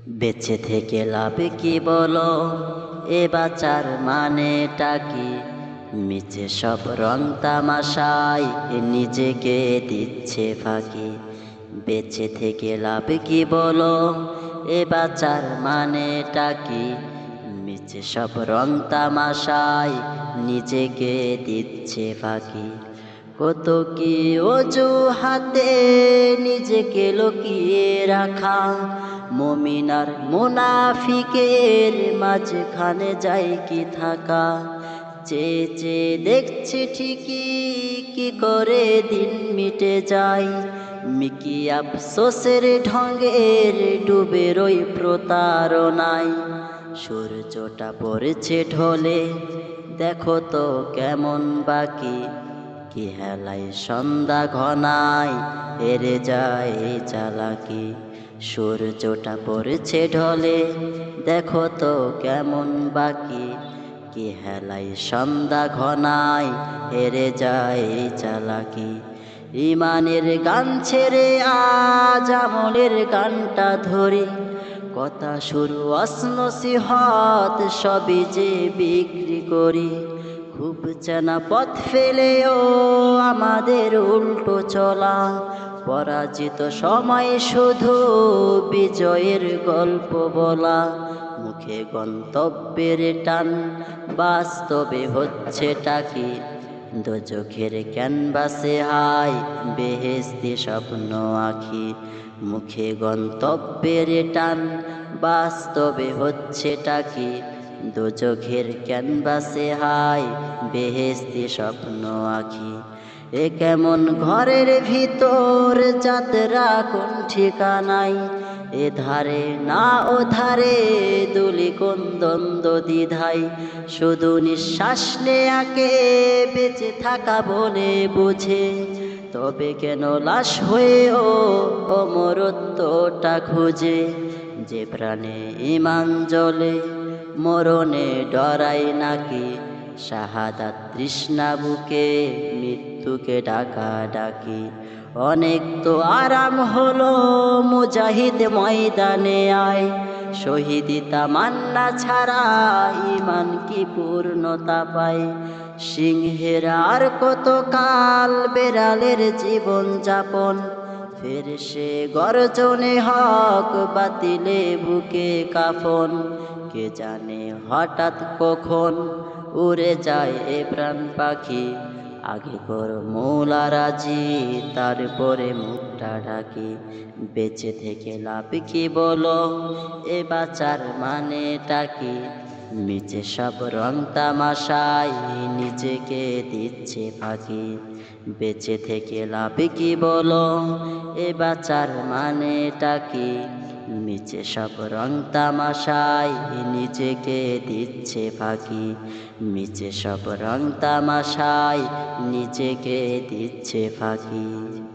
বেঁচে থেকে লাভ কি বলো? এ বাচার মানেটা কি? মিছে সব রং তামাশায় নিজেকে দিচ্ছে ফাঁকি। বেঁচে থেকে লাভ কি বলো? এ বাচার মানেটা কি? মিছে সব রং তামাশায় নিজেকে দিচ্ছে ফাঁকি। কত কি অজুহাতে নিজেকে লুকিয়ে রাখা। মমিনার মুনাফিকের মাঝখানে যাই কি থাকা। চেয়ে চেয়ে দেখছি ঠিকই কি করে দিন মিটে যায়। মিকি আফসোসের ঢঙ্গের ডুবে রই প্রতারণায়। সূর্যটা পড়েছে ঢলে, দেখো তো কেমন বাকি। কি হেলায় সন্ধ্যা ঘনায় হেরে যায় চালাকি। সূর্যটা পড়েছে ঢলে, দেখো তো কেমন বাকি। কি হেলায় সন্ধ্যা ঘনায় হেরে যায় চালাকি। ইমানের গান ছেড়ে আজ আমলের গানটা ধরি। কথা শুরু অশ্নসিহত সবই যে বিক্রি করি। খুব চেনা পথ ফেলেও আমাদের উল্টো চলা। পরাজিত সময় শুধু বিজয়ের গল্প বলা। মুখে গন্তব্যের টান, বাস্তবে হচ্ছে টাকি দোচোখের ক্যানভাসে হাই বেহেস্তি স্বপ্ন আঁকি। মুখে গন্তব্যের টান, বাস্তবে হচ্ছে টাকি দোচোখের ক্যানভাসে হাই বেহেস্তি স্বপ্ন আঁকি। এ কেমন ঘরের ভিতর যাত্রা কোন ঠিকানাই? এ ধারে না ও ধারে দুলি কোন দ্বন্দ্ব দ্বিধাই? শুধু নিঃশ্বাস নেয়াকে বেঁচে থাকা বলে বুঝে। তবে কেন লাশ হয়েও অমরত্বটা খুঁজে? যে প্রাণে ইমান জলে মরণে ডরাই নাকি? শাহাদাত তৃষ্ণা বুকে মৃত্যুকে ডাকা ডাকি। অনেক তো আরাম হলো মুজাহিদ ময়দানে আয়। শহীদিতা মান্না ছাড়া ইমান কি পূর্ণতা পায়? সিংহের আর কত কাল বেড়ালের জীবন যাপন? ফের সে গর্জনে হক বাতিলে বুকে কাফন। কে জানে, হঠাৎ কখন উড়ে যায় এ প্রাণ পাখি। আগে কর মৌলা রাজি, তারপরে মুখটা ঢাকি। বেঁচে থেকে লাভ কি বলো, এ বাচার মানে কি? নিচে সব রং তামাশাই, নিজেকে দিচ্ছে ফাঁকি। বেঁচে থেকে লাভ কি বলো, এ বাচার মানে কি? নিচে সব রং তামাশায় নিজেকে দিচ্ছে ফাঁকি। নিচে সব রং তামাশায় নিজেকে দিচ্ছে ফাঁকি।